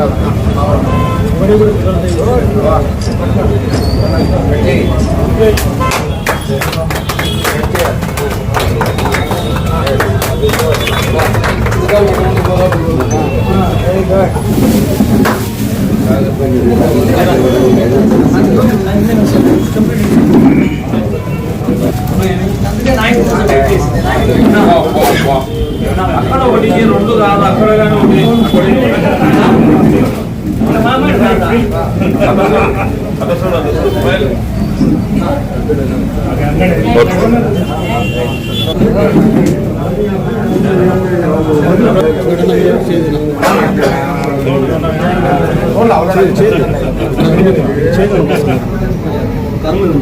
అక్కడ కర్మలు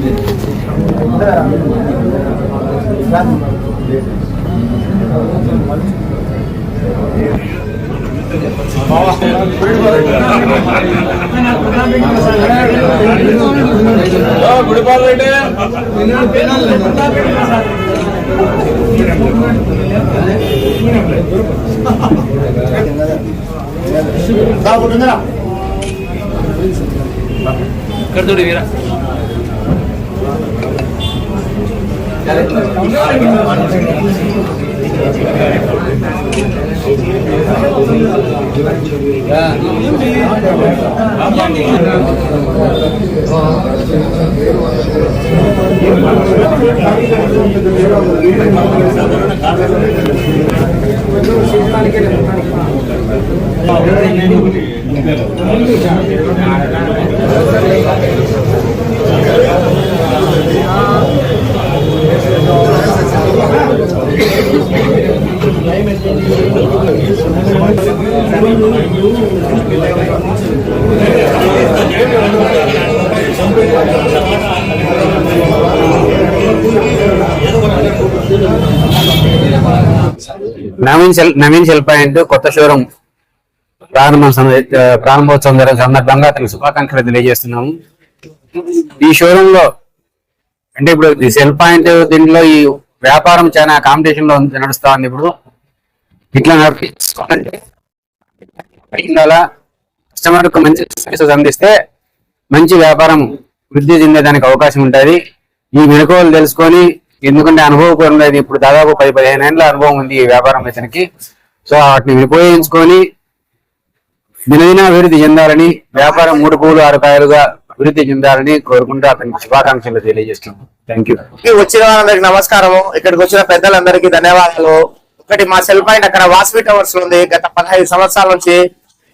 గుడిపాలు రెడ్డి కర్దుడి వీరా 啊！Naveen cell Naveen cell point కొత్త షోరూమ్ ప్రారంభం ప్రారంభోత్సవం జరిగిన సందర్భంగా అతనికి శుభాకాంక్షలు తెలియజేస్తున్నాము. ఈ షోరూమ్లో అంటే ఇప్పుడు ఈ సెల్ పాయింట్ దీంట్లో ఈ వ్యాపారం చాలా కాంపిటీషన్లో నడుస్తా ఉంది ఇప్పుడు. ఇట్లా నడిపించుకోవాలంటే కస్టమర్కు కస్టమర్ మంచి సర్వీసెస్ అందిస్తే మంచి వ్యాపారం వృద్ధి చెందేదానికి అవకాశం ఉంటుంది. ఈ మెలకువలు తెలుసుకొని ఎందుకంటే అనుభవపూర్వం లేదు ఇప్పుడు దాదాపు పది పదిహేను ఏళ్ళ అనుభవం ఉంది ఈ వ్యాపారం ఇతనికి సో వాటిని ఉపయోగించుకొని దినదిన అభివృద్ధి చెందాలని వ్యాపారం మూడు పూలు ఆరు కాయలుగా అభివృద్ధి చెందాలని కోరుకుంటూ అతనికి శుభాకాంక్షలు తెలియజేస్తున్నాం థ్యాంక్ యూ వచ్చిన వాళ్ళందరికి నమస్కారము. ఇక్కడికి వచ్చిన పెద్దలందరికీ ధన్యవాదాలు. ఒకటి మా సెల్ పాయింట్ అక్కడ వాసవి టవర్స్ ఉంది. గత పదహైదు సంవత్సరాల నుంచి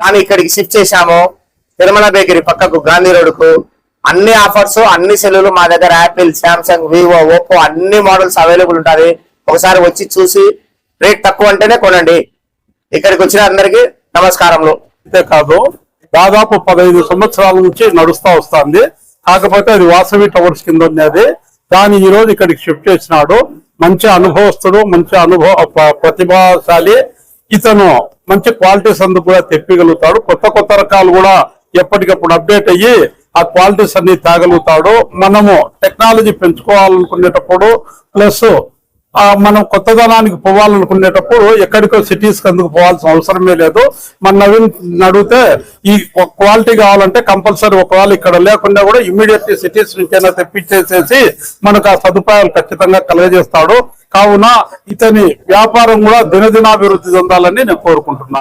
కానీ ఇక్కడికి షిఫ్ట్ చేశాము. తిరుమల బేకరీ పక్కకు గాంధీ రోడ్డుకు. అన్ని ఆఫర్స్ అన్ని సెల్లులు మా దగ్గర యాపిల్ శాంసంగ్ వివో ఓప్పో అన్ని మోడల్స్ అవైలబుల్ ఉంటాయి. ఒకసారి వచ్చి చూసి రేట్ తక్కువ అంటేనే కొనండి. ఇక్కడికి వచ్చిన అందరికి నమస్కారములు. అంతే కాదు దాదాపు పదహైదు సంవత్సరాల నుంచి నడుస్తా వస్తుంది. కాకపోతే అది వాసవి టవర్స్ కింద ఉన్నది దాన్ని ఈ రోజు ఇక్కడికి షిఫ్ట్ చేసినాడు. మంచి అనుభవస్తుడు మంచి అనుభవ ప్రతిభాశాలి ఇతను మంచి క్వాలిటీస్ అందుకు కూడా తెప్పగలుగుతాడు. కొత్త కొత్త రకాలు కూడా ఎప్పటికప్పుడు అప్డేట్ అయ్యి ఆ క్వాలిటీస్ అన్ని తేగలుగుతాడు. మనము టెక్నాలజీ పెంచుకోవాలనుకునేటప్పుడు ప్లస్ మనం కొత్తదనానికి పోవాలనుకునేటప్పుడు ఎక్కడికో సిటీస్కి అందుకు పోవాల్సిన అవసరమే లేదు. మన నవీన్ అడిగితే ఈ క్వాలిటీ కావాలంటే కంపల్సరీ ఒకవేళ ఇక్కడ లేకుండా కూడా ఇమీడియట్ సిటీస్ నుంచైనా తెప్పించేసేసి మనకు ఆ సదుపాయాలు ఖచ్చితంగా కలగజేస్తాడు. కావున ఇతని వ్యాపారం కూడా దినదినాభివృద్ధి చెందాలని నేను కోరుకుంటున్నాను.